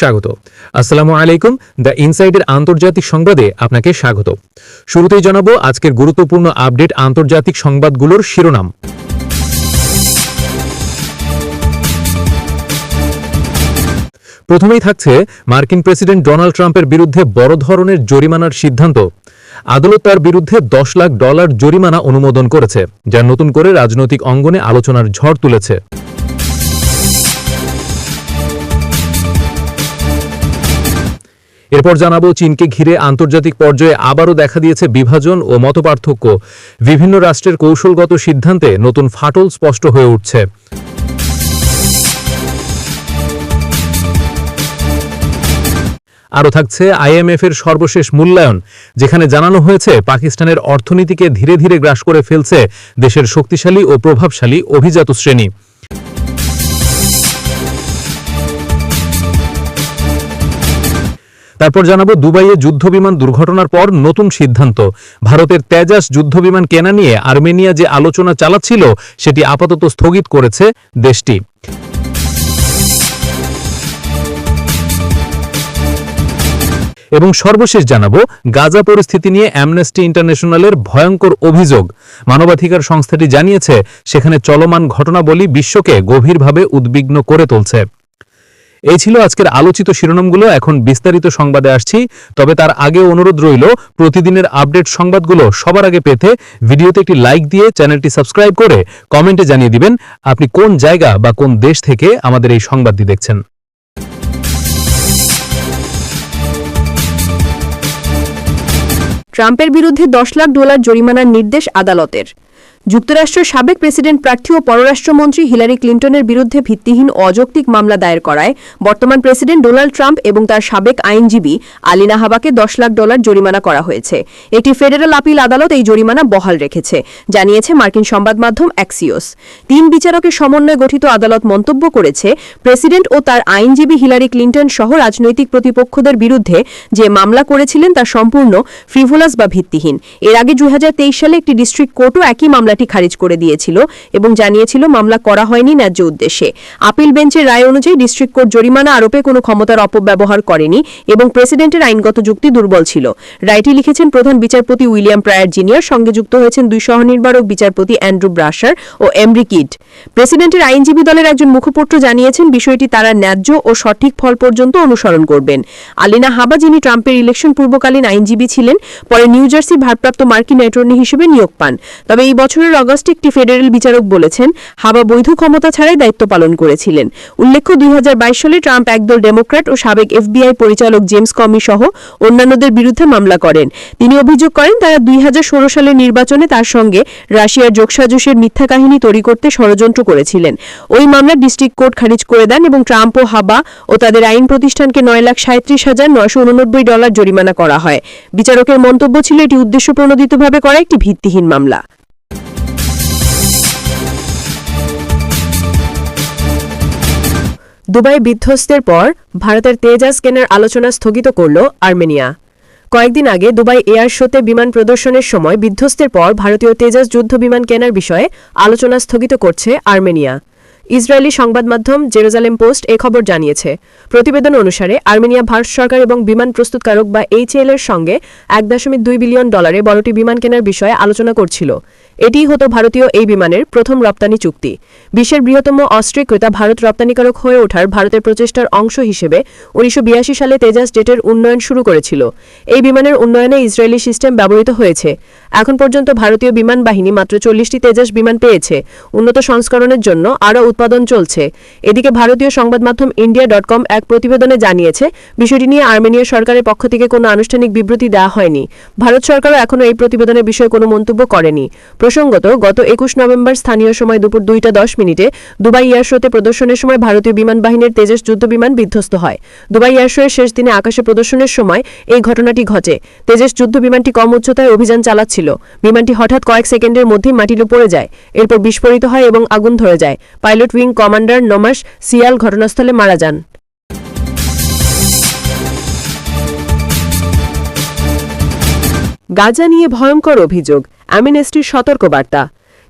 স্বাগত। আসসালামু আলাইকুম। দ্য ইনসাইডের আন্তর্জাতিক সংবাদে আপনাকে স্বাগত। শুরুতেই জানাব আজকের গুরুত্বপূর্ণ আপডেট আন্তর্জাতিক সংবাদগুলোর শিরোনাম। প্রথমেই থাকছে মার্কিন প্রেসিডেন্ট ডোনাল্ড ট্রাম্পের বিরুদ্ধে বড় ধরনের জরিমানার সিদ্ধান্ত। আদালত তার বিরুদ্ধে দশ লাখ ডলার জরিমানা অনুমোদন করেছে, যা নতুন করে রাজনৈতিক অঙ্গনে আলোচনার ঝড় তুলেছে। এরপর জানাব, চীনকে ঘিরে আন্তর্জাতিক পর্যায়ে আবারও দেখা দিয়েছে বিভাজন ও মতপার্থক্য। বিভিন্ন রাষ্ট্রের কৌশলগত সিদ্ধান্তে নতুন ফাটল স্পষ্ট হয়ে উঠছে। আরও থাকছে আইএমএফ এর সর্বশেষ মূল্যায়ন, যেখানে জানানো হয়েছে, পাকিস্তানের অর্থনীতিকে ধীরে ধীরে গ্রাস করে ফেলছে দেশের শক্তিশালী ও প্রভাবশালী অভিজাত শ্রেণি। তারপর জানাব দুবাইয়ে যুদ্ধবিমান দুর্ঘটনার পর নতুন সিদ্ধান্ত। ভারতের তেজাস যুদ্ধবিমান কেনা নিয়ে আর্মেনিয়া যে আলোচনা চালাচ্ছিল, সেটি আপাতত স্থগিত করেছে দেশটি। এবং সর্বশেষ জানাব, গাজা পরিস্থিতি নিয়ে অ্যামনেস্টি ইন্টারন্যাশনালের ভয়ঙ্কর অভিযোগ। মানবাধিকার সংস্থাটি জানিয়েছে, সেখানে চলমান ঘটনাবলী বিশ্বকে গভীরভাবে উদ্বিগ্ন করে তুলছে। এই ছিল আজকের আলোচিত শিরোনামগুলো। এখন বিস্তারিত সংবাদে আসছি। তবে তার আগে অনুরোধ রইল, প্রতিদিনের আপডেট সংবাদগুলো সবার আগে পেতে ভিডিওতে একটি লাইক দিয়ে চ্যানেলটি সাবস্ক্রাইব করে কমেন্টে জানিয়ে দিবেন আপনি কোন জায়গা বা কোন দেশ থেকে আমাদের এই সংবাদটি দেখছেন। ট্রাম্পের বিরুদ্ধে দশ লাখ ডলার জরিমানার নির্দেশ আদালতের। যুক্তরাষ্ট্রের সাবেক প্রেসিডেন্ট, প্রার্থী ও পররাষ্ট্রমন্ত্রী হিলারি ক্লিন্টনের বিরুদ্ধে ভিত্তিহীন অযৌক্তিক মামলা দায়ের করায় বর্তমান প্রেসিডেন্ট ডোনাল্ড ট্রাম্প এবং তার সাবেক আইনজীবী আলিনা হাবাকে দশ লাখ ডলার জরিমানা করা হয়েছে। একটি ফেডারেল আপিল আদালত এই জরিমানা বহাল রেখেছে, জানিয়েছে মার্কিন সংবাদ মাধ্যম অ্যাক্সিওস। তিন বিচারকের সমন্বয়ে গঠিত আদালত মন্তব্য করেছে, প্রেসিডেন্ট ও তার আইনজীবী হিলারি ক্লিন্টন সহ রাজনৈতিক প্রতিপক্ষদের বিরুদ্ধে যে মামলা করেছিলেন তা সম্পূর্ণ ফ্রিভোলাস বা ভিত্তিহীন। এর আগে দুই হাজার তেইশ সালে একটি ডিস্ট্রিক্ট কোর্টও একই মামলাটি খারিজ করে দিয়েছিল এবং জানিয়েছিল, মামলা করা হয়নি ন্যায্য উদ্দেশ্যে। আপিল বেঞ্চের রায় অনুযায়ী ডিস্ট্রিক্ট কোর্ট জরিমানা আরোপে কোনো ক্ষমতার অপব্যবহার করেনি এবং প্রেসিডেন্টের আইনগত যুক্তি দুর্বল ছিল। রায়টি লিখেছেন প্রধান বিচারপতি উইলিয়াম প্রায়ার জিনিয়র, সঙ্গে যুক্ত হয়েছেন দুই সহনির্বারক বিচারপতি অ্যান্ড্রু ব্রাশার ও এমরি কিড প্রেসিডেন্টের আইনজীবী দলের একজন মুখপত্র জানিয়েছেন, বিষয়টি তারা ন্যায্য ও সঠিক ফল পর্যন্ত অনুসরণ করবেন। আলিনা হাবা, যিনি ট্রাম্পের ইলেকশন পূর্বকালীন আইনজীবী ছিলেন, পরে নিউ জার্সি ভারপ্রাপ্ত মার্কিন অ্যাটর্নি হিসেবে নিয়োগ পান। তবে এই বছরের অগস্টে একটি ফেডারেল বিচারক বলেছেন, হাবা বৈধ ক্ষমতা ছাড়াই দায়িত্ব পালন করেছিলেন। উল্লেখ্য, দুই হাজার বাইশ সালে ট্রাম্প একদল ডেমোক্র্যাট ও সাবেক এফবিআই পরিচালক জেমস কমি সহ অন্যান্যদের বিরুদ্ধে মামলা করেন। তিনি অভিযোগ করেন, তারা দুই সালের নির্বাচনে তার সঙ্গে রাশিয়ার যোগসাজশের মিথ্যা কাহিনী তৈরি করতে ষড়যন্ত্র করেছিলেন। ওই মামলা ডিস্ট্রিক্ট কোর্ট খারিজ করে দেন এবং ট্রাম্প ও হাবা ও তাদের আইন প্রতিষ্ঠানকে নয় লাখ সাঁত্রিশ হাজার নয়শো উননব্বই ডলার জরিমানা করা হয়। বিচারকের মন্তব্য ছিল, এটি উদ্দেশ্য প্রণোদিতভাবে করা একটি ভিত্তিহীন মামলা। দুবাই বিধ্বস্তের পর ভারতের তেজাস কেনার আলোচনা স্থগিত করল আর্মেনিয়া। কয়েকদিন আগে দুবাই এয়ার শোতে বিমান প্রদর্শনের সময় বিধ্বস্তের পর ভারতীয় তেজাস যুদ্ধ বিমান কেনার বিষয়ে আলোচনা স্থগিত করছে আর্মেনিয়া। ইসরায়েলি সংবাদ মাধ্যম জেরুজালেম পোস্ট এ খবর জানিয়েছে, প্রতিবেদন অনুসারে আর্মেনিয়া ভারত সরকার এবং বিমান প্রস্তুতকারক বা এইচএল এর সঙ্গে এক দশমিক দুই বিলিয়ন ডলারে বড়টি বিমান কেনার বিষয়ে আলোচনা করছিল। এটিই হতো ভারতীয় এই বিমানের প্রথম রপ্তানি চুক্তি। বিশ্বের বৃহত্তম অস্ট্রিক ক্রেতা ভারত রপ্তানিকারক হয়ে ওঠার ভারতের প্রচেষ্টার অংশ হিসেবে উনিশশো সালে তেজাস জেটের উন্নয়ন শুরু করেছিল। এই বিমানের উন্নয়নে ইসরায়েলি সিস্টেম ব্যবহৃত হয়েছে। এখন পর্যন্ত ভারতীয় বিমান বাহিনী মাত্র চল্লিশটি তেজাস বিমান পেয়েছে। উন্নত সংস্করণের জন্য আরও উৎপাদন চলছে। এদিকে ভারতীয় সংবাদ মাধ্যম ইন্ডিয়া ডট কম এক প্রতিবেদনে জানিয়েছে, বিষয়টি নিয়ে আর্মেনিয়া সরকারের পক্ষ থেকে কোনো আনুষ্ঠানিক বিবৃতি দেওয়া হয়নি। ভারত সরকারও এখনও এই প্রতিবেদনের বিষয়ে কোনো মন্তব্য করেনি। প্রসঙ্গত, গত একুশ নভেম্বর স্থানীয় সময় দুপুর দুইটা দশ মিনিটে দুবাই এয়ার শোতে প্রদর্শনের সময় ভারতীয় বিমান বাহিনীর তেজস যুদ্ধবিমান বিধ্বস্ত হয়। দুবাই এয়ার শোয়ের শেষ দিনে আকাশে প্রদর্শনের সময় এই ঘটনাটি ঘটে। তেজস যুদ্ধ বিমানটি কম উচ্চতায় অভিযান চালাচ্ছিল। বিমানটি হঠাৎ কয়েক সেকেন্ডের মধ্যেই মাটিতে পড়ে যায়, এরপর বিস্ফোরিত হয় এবং আগুন ধরে যায়। Pilot wing commander Namansh Syal ঘটনাস্থলে মারা যান। গাজা নিয়ে ভয়ঙ্কর অভিযোগ। অ্যামিনেস্টির সতর্কবার্তা।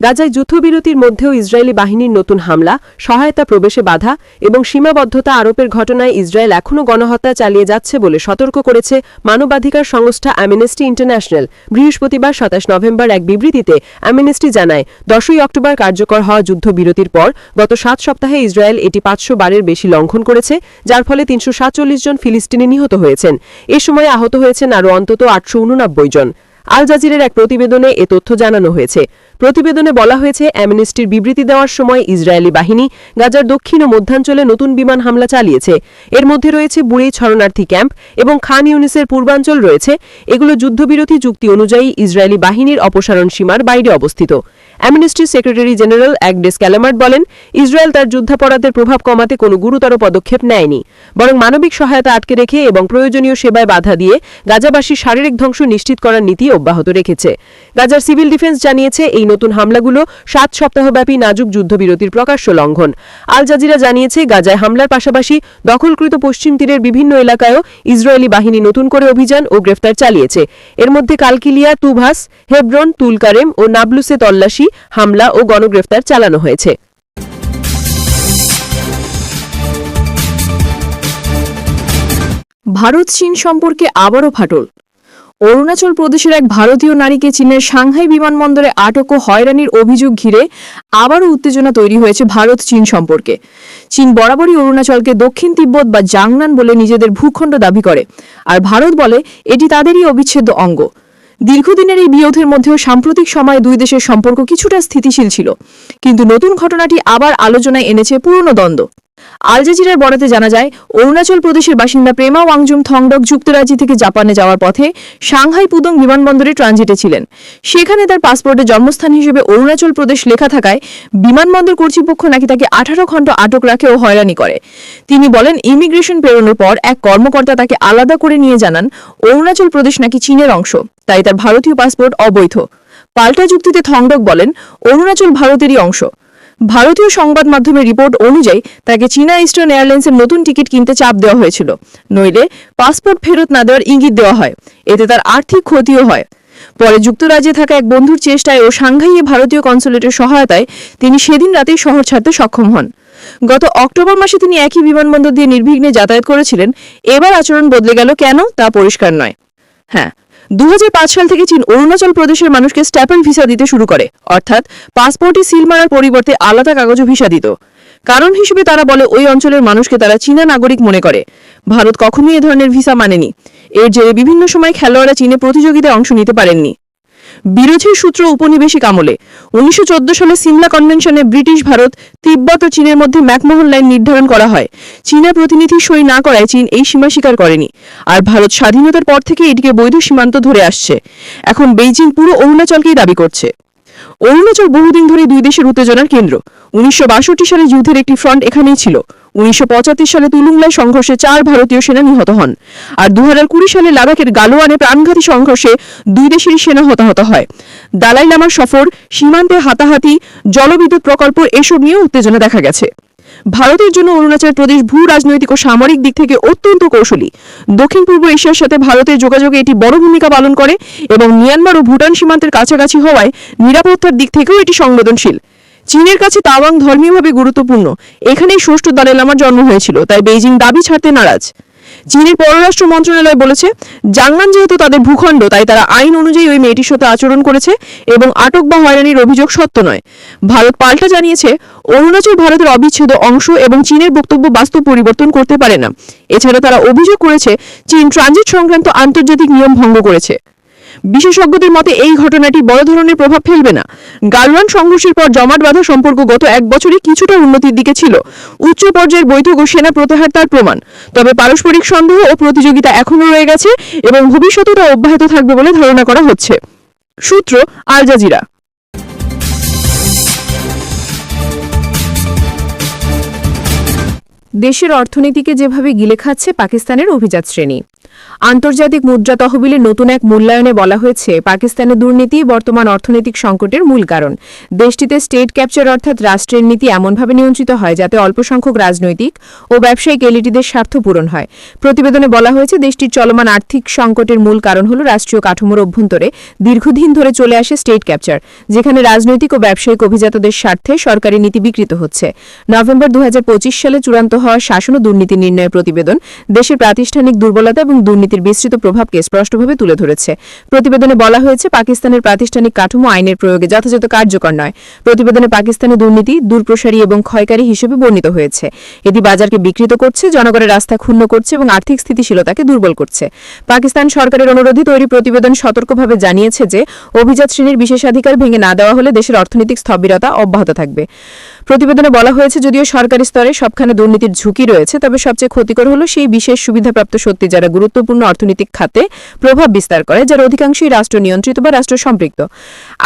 গাজায় যুদ্ধবিরতির মধ্যেও ইসরায়েলি বাহিনীর নতুন হামলা, সহায়তা প্রবেশে বাধা এবং সীমাবদ্ধতা আরোপের ঘটনায় ইসরায়েল এখনও গণহত্যা চালিয়ে যাচ্ছে বলে সতর্ক করেছে মানবাধিকার সংস্থা অ্যামনেস্টি ইন্টারন্যাশনাল। বৃহস্পতিবার সাতাশ নভেম্বর এক বিবৃতিতে অ্যামনেস্টি জানায়, দশই অক্টোবর কার্যকর হওয়া যুদ্ধবিরতির পর গত সাত সপ্তাহে ইসরায়েল এটি পাঁচশো বারের বেশি লঙ্ঘন করেছে, যার ফলে তিনশো সাতচল্লিশ জন ফিলিস্তিনি নিহত হয়েছেন। এ সময় আহত হয়েছেন আরও অন্তত আটশো উননব্বই জন। আল জাজিরের এক প্রতিবেদনে এ তথ্য জানানো হয়েছে। প্রতিবেদনে বলা হয়েছে, অ্যামনেস্টির বিবৃতি দেওয়ার সময় ইসরায়েলি বাহিনী গাজার দক্ষিণ ও মধ্যাঞ্চলে নতুন বিমান হামলা চালিয়েছে। এর মধ্যে রয়েছে বুড়ি শরণার্থী ক্যাম্প এবং খান ইউনিসের পূর্বাঞ্চল রয়েছে। এগুলো যুদ্ধবিরতি চুক্তি অনুযায়ী ইসরায়েলি বাহিনীর অপসারণ সীমার বাইরে অবস্থিত। অ্যামনেস্টির সেক্রেটারি জেনারেল অ্যাগডেস ক্যালামার্ট বলেন, ইসরায়েল তার যুদ্ধাপরাধের প্রভাব কমাতে কোনো গুরুতর পদক্ষেপ নেয়নি, বরং মানবিক সহায়তা আটকে রেখে এবং প্রয়োজনীয় সেবায় বাধা দিয়ে গাজাবাসীর শারীরিক ধ্বংস নিশ্চিত করার নীতি অব্যাহত রেখেছে। গাজার সিভিল ডিফেন্স জানিয়েছে, এই নতুন হামলাগুলো সাত সপ্তাহব্যাপী নাজুক যুদ্ধবিরতির প্রকাশ্য লঙ্ঘন। আল জাজিরা জানিয়েছে, গাজায় হামলার পাশাপাশি দখলকৃত পশ্চিম তীরের বিভিন্ন এলাকায়ও ইসরায়েলি বাহিনী নতুন করে অভিযান ও গ্রেফতার চালিয়েছে। এর মধ্যে কালকিলিয়া, তুভাস, হেব্রন, তুলকারেম ও নাবলুসে তল্লাশি, হামলা ও গণগ্রেফতার চালানো হয়েছে। ভারত চীন সম্পর্কে আবারও ফাটল। অরুণাচল প্রদেশের এক ভারতীয় নারীকে চীনের সাংহাই বিমানবন্দরে আটক ও হয়রানির অভিযোগ ঘিরে আবারও উত্তেজনা তৈরি হয়েছে ভারত চীন সম্পর্কে। চীন বরাবরই অরুণাচলকে দক্ষিণ তিব্বত বা জাংনান বলে নিজেদের ভূখণ্ড দাবি করে। আর ভারত বলে এটি তাদেরই অবিচ্ছেদ্য অঙ্গ। দীর্ঘদিনের এই বিরোধের মধ্যেও সাম্প্রতিক সময়ে দুই দেশের সম্পর্ক কিছুটা স্থিতিশীল ছিল। কিন্তু নতুন ঘটনাটি আবার আলোচনায় এনেছে পুরনো দ্বন্দ্ব। আল জাজিরার বরাতে জানা যায়, অরুণাচল প্রদেশের বাসিন্দা প্রেমা ওয়াংজুম থংডক যুক্তরাজ্য থেকে জাপানে যাওয়ার পথে সাংহাই পুদং বিমানবন্দরে ট্রানজিটে ছিলেন। সেখানে তার পাসপোর্টে জন্মস্থান হিসেবে অরুণাচল প্রদেশ লেখা থাকায় বিমানবন্দর কর্তৃপক্ষ নাকি তাকে আঠারো ঘণ্টা আটক রাখে ও হয়রানি করে। তিনি বলেন, ইমিগ্রেশন পেরোনোর পর এক কর্মকর্তা তাকে আলাদা করে নিয়ে জানান, অরুণাচল প্রদেশ নাকি চীনের অংশ, তাই তার ভারতীয় পাসপোর্ট অবৈধ। পাল্টা যুক্তিতে থংডক বলেন, অরুণাচল ভারতেরই অংশ। ভারতীয় সংবাদ মাধ্যমের রিপোর্ট অনুযায়ী তাকে চীনা ইস্টার্ন এয়ারলাইন্সের নতুন টিকিট কিনতে চাপ দেওয়া হয়েছিল। নইলে পাসপোর্ট ফেরত না দেওয়ার ইঙ্গিত দেওয়া হয়। এতে তার আর্থিক ক্ষতিও হয়। পরে যুক্তরাজ্যে থাকা এক বন্ধুর চেষ্টায় ও সাংঘাইয়ে ভারতীয় কনসুলেটের সহায়তায় তিনি সেদিন রাতেই শহর ছাড়তে সক্ষম হন। গত অক্টোবর মাসে তিনি একই বিমানবন্দর দিয়ে নির্বিঘ্নে যাতায়াত করেছিলেন। এবার আচরণ বদলে গেল কেন তা পরিষ্কার নয়। হ্যাঁ দু হাজার পাঁচ সাল থেকে চীন অরুণাচল প্রদেশের মানুষকে স্ট্যাপেল ভিসা দিতে শুরু করে, অর্থাৎ পাসপোর্টে সিল মারার পরিবর্তে আলাদা কাগজে ভিসা দিত। কারণ হিসেবে তারা বলে, ওই অঞ্চলের মানুষকে তারা চীনা নাগরিক মনে করে। ভারত কখনোই এ ধরনের ভিসা মানেনি। এর জেরে বিভিন্ন সময় খেলোয়াড়রা চীনে প্রতিযোগিতায় অংশ নিতে পারেননি। বিরোধীর সূত্র উপনিবেশিক আমলে। উনিশশো চোদ্দ সালে সিমলা কনভেনশনে ব্রিটিশ ভারত, তিব্বত ও চীনের মধ্যে ম্যাকমোহন লাইন নির্ধারণ করা হয়। চীনা প্রতিনিধি সই না করায় চীন এই সীমা স্বীকার করেনি। আর ভারত স্বাধীনতার পর থেকে এটিকে বৈধ সীমান্ত ধরে আসছে। এখন বেইজিং পুরো অরুণাচলকেই দাবি করছে। অরুণাচল বহুদিন ধরে দুই দেশের উত্তেজনার কেন্দ্র। উনিশশো সালে যুদ্ধের একটি ফ্রন্ট এখানেই ছিল। উনিশশো পঁচাত্তর সালে তুলুংলায় সংঘর্ষে চার ভারতীয় সেনা নিহত হন। আর দু হাজার কুড়ি সালে লাদাখের গালোয়ানে প্রাণঘাতী সংঘর্ষে দুই দেশেরই সেনা হতাহত হয়। দালাই লামার সফর, সীমান্তে হাতাহাতি, জলবিদ্যুৎ প্রকল্প এসব নিয়ে উত্তেজনা দেখা গেছে। ভারতের জন্য অরুণাচল প্রদেশ ভূ রাজনৈতিক ও সামরিক দিক থেকে অত্যন্ত কৌশলী। দক্ষিণ পূর্ব এশিয়ার সাথে ভারতের যোগাযোগে এটি বড় ভূমিকা পালন করে এবং মিয়ানমার ও ভুটান সীমান্তের কাছাকাছি হওয়ায় নিরাপত্তার দিক থেকেও এটি সংবেদনশীল। চীনের কাছে তাওয়াং ধর্মীয়ভাবে গুরুত্বপূর্ণ। এখানেই ষষ্ঠ দলাই লামার জন্ম হয়েছিল, তাই বেইজিং দাবি ছাড়তে নারাজ। চীনের পররাষ্ট্র মন্ত্রণালয় বলেছে জাংনান যেহেতু তাদের ভূখণ্ড, তাই তারা আইন অনুযায়ী ওই মেয়েটির সাথে আচরণ করেছে এবং আটক বা হয়রানির অভিযোগ সত্য নয়। ভারত পাল্টা জানিয়েছে, অরুণাচল ভারতের অবিচ্ছেদ্য অংশ এবং চীনের বক্তব্য বাস্তব পরিবর্তন করতে পারে না। এছাড়া তারা অভিযোগ করেছে, চীন ট্রানজিট সংক্রান্ত আন্তর্জাতিক নিয়ম ভঙ্গ করেছে। বিশেষজ্ঞদের মতে এই ঘটনাটি বড় ধরনের প্রভাব ফেলবে না। গালওয়ান সংঘর্ষের পর জমাট বাঁধা সম্পর্ক গত এক বছরে কিছুটা উন্নতির দিকে ছিল। উচ্চ পর্যায়ের বৈঠক ও সেনা প্রত্যাহার তার প্রমাণ। তবে পারস্পরিক সন্দেহ ও প্রতিযোগিতা এখনও রয়ে গেছে এবং ভবিষ্যতে তা অব্যাহত থাকবে বলে ধারণা করা হচ্ছে। সূত্র, আল জাজিরা। দেশের অর্থনীতিকে যেভাবে গিলে খাচ্ছে পাকিস্তানের অভিজাত শ্রেণি। আন্তর্জাতিক মুদ্রা তহবিলের নতুন এক মূল্যায়নে বলা হয়েছে, পাকিস্তানের দুর্নীতি বর্তমান অর্থনৈতিক সংকটের মূল কারণ। দেশটিতে স্টেট ক্যাপচার অর্থাৎ রাষ্ট্রের নীতি এমনভাবে নিয়ন্ত্রিত হয় যাতে অল্প সংখ্যক রাজনৈতিক ও ব্যবসায়িক এলিটিদের স্বার্থ পূরণ হয়। প্রতিবেদনে বলা হয়েছে, দেশটির চলমান আর্থিক সংকটের মূল কারণ হল রাষ্ট্রীয় কাঠামোর অভ্যন্তরে দীর্ঘদিন ধরে চলে আসে স্টেট ক্যাপচার যেখানে রাজনৈতিক ও ব্যবসায়িক অভিজাতদের স্বার্থে সরকারি নীতি বিকৃত হচ্ছে। নভেম্বর দু হাজার পঁচিশ সালে চূড়ান্ত হওয়া শাসন ও দুর্নীতি নির্ণয় প্রতিবেদন, দেশের প্রাতিষ্ঠানিক দুর্বলতা এবং দুর্নীতির বিস্তৃত প্রভাবকে স্পষ্টভাবে তুলে ধরেছে। প্রতিবেদনে বলা হয়েছে, পাকিস্তানের প্রাতিষ্ঠানিক কাঠামো আইনের প্রয়োগে যথাযথ কার্যকর নয়। প্রতিবেদনে পাকিস্তানে দুর্নীতি, দূরপ্রসারী এবং ক্ষয়কারী হিসেবে বর্ণিত হয়েছে। এটি বাজারকে বিকৃত করছে, জনগণের রাস্তা ক্ষুণ্ণ করছে এবং আর্থিক স্থিতিশীলতাকে দুর্বল করছে। পাকিস্তান সরকারের অনুরোধে তৈরি প্রতিবেদন সতর্কভাবে জানিয়েছে যে, অভিজাত শ্রেণির বিশেষাধিকার ভেঙে না দেওয়া হলে দেশের অর্থনৈতিক স্থবিরতা অব্যাহত থাকবে। প্রতিবেদনে বলা হয়েছে, যদিও সরকারি স্তরে সবখানে দুর্নীতির ঝুঁকি রয়েছে, তবে সবচেয়ে ক্ষতিকর হল সেই বিশেষ সুবিধাপ্রাপ্ত শক্তি যারা গুরুত্বপূর্ণ অর্থনৈতিক খাতে প্রভাব বিস্তার করে, যার অধিকাংশই রাষ্ট্র নিয়ন্ত্রিত বা রাষ্ট্র সম্পৃক্ত।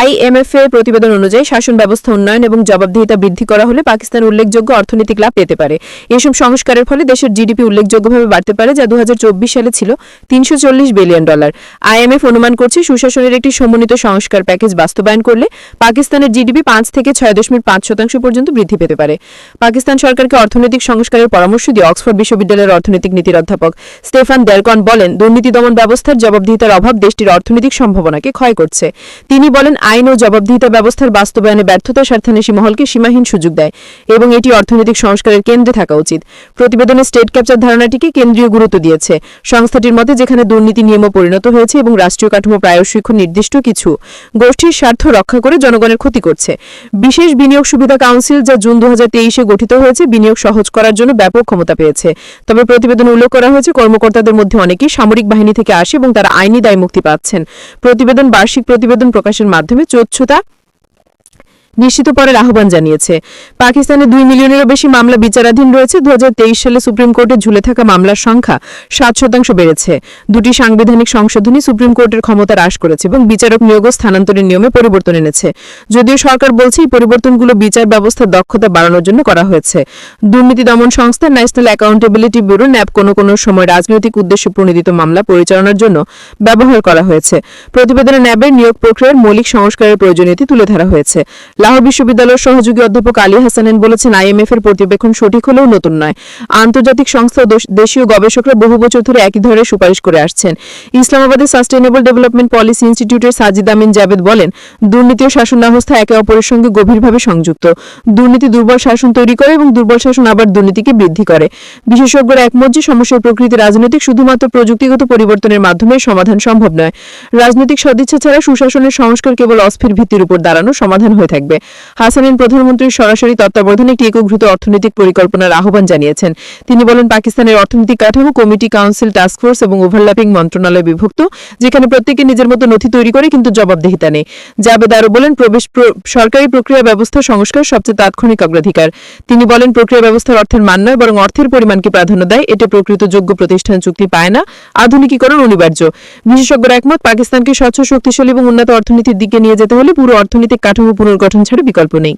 আইএমএফ এর প্রতিবেদন অনুযায়ী শাসন ব্যবস্থা উন্নয়ন এবং জবাবদিহিতা বৃদ্ধি করা হলে পাকিস্তান উল্লেখযোগ্য অর্থনৈতিক লাভ পেতে পারে। এসব সংস্কারের ফলে দেশের জিডিপি উল্লেখযোগ্যভাবে বাড়তে পারে, যা দু হাজার চব্বিশ সালে ছিল তিনশো চল্লিশ বিলিয়ন ডলার। আইএমএফ অনুমান করছে, সুশাসনের একটি সমন্বিত সংস্কার প্যাকেজ বাস্তবায়ন করলে পাকিস্তানের জিডিপি পাঁচ থেকে ছয় দশমিক পাঁচ শতাংশ পর্যন্ত বৃদ্ধি পেতে পারে। পাকিস্তান সরকারকে অর্থনৈতিক সংস্কারের পরামর্শ দিয়ে অক্সফোর্ড বিশ্ববিদ্যালয়ের অর্থনৈতিক নীতির অধ্যাপক স্টেফান দেরকন বলেন, দুর্নীতি দমন ব্যবস্থার জবাবদিহিতার অভাব দেশটির অর্থনৈতিক সম্ভাবনাকে ক্ষয় করছে। তিনি বলেন, আইন ও জবাবদিহিতা ব্যবস্থার বাস্তবায়নে ব্যর্থতা স্বার্থান্বেষী মহলকে সীমাহীন সুযোগ দেয় এবং এটি অর্থনৈতিক সংস্কারের কেন্দ্রে থাকা উচিত। প্রতিবেদনে স্টেট ক্যাপচার ধারণাটিকে কেন্দ্রীয় গুরুত্ব দিয়েছে। সংস্থাটির মতে, যেখানে দুর্নীতি নিয়মও পরিণত হয়েছে এবং রাষ্ট্রীয় কাঠামো প্রায়শই খুব নির্দিষ্ট কিছু গোষ্ঠীর স্বার্থ রক্ষা করে জনগণের ক্ষতি করছে। বিশেষ বিনিয়োগ সুবিধা কাউন্সিল যা জুন দু গঠিত হয়েছে, বিনিয়োগ সহজ করার জন্য ব্যাপক ক্ষমতা পেয়েছে। তবে প্রতিবেদনে উল্লেখ করা হয়েছে, কর্মকর্তাদের মধ্যে অনেকেই সামরিক বাহিনী থেকে আসে এবং তারা আইনি দায় মুক্তি পাচ্ছেন। প্রতিবেদন বার্ষিক প্রতিবেদন প্রকাশের মাধ্যমে চোচ্ছতা নিশ্চিত করার আহ্বান জানিয়েছে। পাকিস্তানে দুই মিলিয়নেরও বেশি মামলা বিচারাধীন রয়েছে। দু সালে সুপ্রিম কোর্টে ঝুলে থাকা মামলার সংখ্যা সাত শতাংশ বেড়েছে। দুটি সাংবিধানিক সংশোধনী সুপ্রিম কোর্টের ক্ষমতা হ্রাস করেছে এবং বিচারক নিয়োগ স্থানান্তরের নিয়মে পরিবর্তন এনেছে। যদিও সরকার বলছে এই পরিবর্তনগুলো বিচার ব্যবস্থার দক্ষতা বাড়ানোর জন্য করা হয়েছে। দুর্নীতি দমন সংস্থা ন্যাশনাল অ্যাকাউন্টেবিলিটি ব্যুরো ন্যাপ কোনো কোনো সময় রাজনৈতিক উদ্দেশ্যে প্রণোদিত মামলা পরিচালনার জন্য ব্যবহার করা হয়েছে। প্রতিবেদনে ন্যাবের নিয়োগ প্রক্রিয়ার মৌলিক সংস্কারের প্রয়োজনীয়তা তুলে ধরা হয়েছে। লাহোর বিশ্ববিদ্যালয়ের সহযোগী অধ্যাপক আলী হাসানেন বলেছেন, আইএমএফ এর পর্যবেক্ষণ সঠিক হলেও নতুন নয়। আন্তর্জাতিক সংস্থা দেশীয় গবেষকরা বহু বছর ধরে একই ধরনের সুপারিশ করে আসছেন। ইসলামাবাদের সাস্টেনেবল ডেভেলপমেন্ট পলিসি ইনস্টিটিউটের সাজিদ আমিন জাবেদ বলেন, দুর্নীতি ও শাসন ব্যবস্থা একে অপরের সঙ্গে গভীরভাবে সংযুক্ত। দুর্নীতি দুর্বল শাসন তৈরি করে এবং দুর্বল শাসন আবার দুর্নীতিকে বৃদ্ধি করে। বিশেষজ্ঞরা একমত যে সমস্যার প্রকৃতি রাজনৈতিক, শুধুমাত্র প্রযুক্তিগত পরিবর্তনের মাধ্যমে সমাধান সম্ভব নয়। রাজনৈতিক সদিচ্ছা ছাড়া সুশাসনের সংস্কার কেবল অস্থির ভিত্তির উপর দাঁড়ানো সমাধান হয়ে থাকবে। হাসানিন প্রধানমন্ত্রীর সরাসরি তত্ত্বাবধানে একটি একীভূত অর্থনৈতিক পরিকল্পনার আহ্বান জানিয়েছেন। তিনি বলেন, পাকিস্তানের অর্থনৈতিক কাঠামো, কমিটি কাউন্সিল টাস্কফোর্স এবং ওভারল্যাপিং মন্ত্রণালয় বিভক্ত, যেখানে প্রত্যেকে নিজের মতো নথি তৈরি করে কিন্তু জবাবদিহিতা নেই। জাবেদ আরও বলেন, প্রবেশ সরকারি প্রক্রিয়া ব্যবস্থা সংস্কার সবচেয়ে তাৎক্ষণিক অগ্রাধিকার। তিনি বলেন, প্রক্রিয়া ব্যবস্থার অর্থের মান নয়, বরং অর্থের পরিমাণকে প্রাধান্য দেয়। এতে প্রকৃত যোগ্য প্রতিষ্ঠান চুক্তি পায় না। আধুনিকীকরণ অনিবার্য। বিশেষজ্ঞরা একমত, পাকিস্তানকে স্বচ্ছ, শক্তিশালী এবং উন্নত অর্থনীতির দিকে নিয়ে যেতে হলে পুরো অর্থনৈতিক কাঠামো পুনর্গঠন ছাড়া বিকল্প নেই।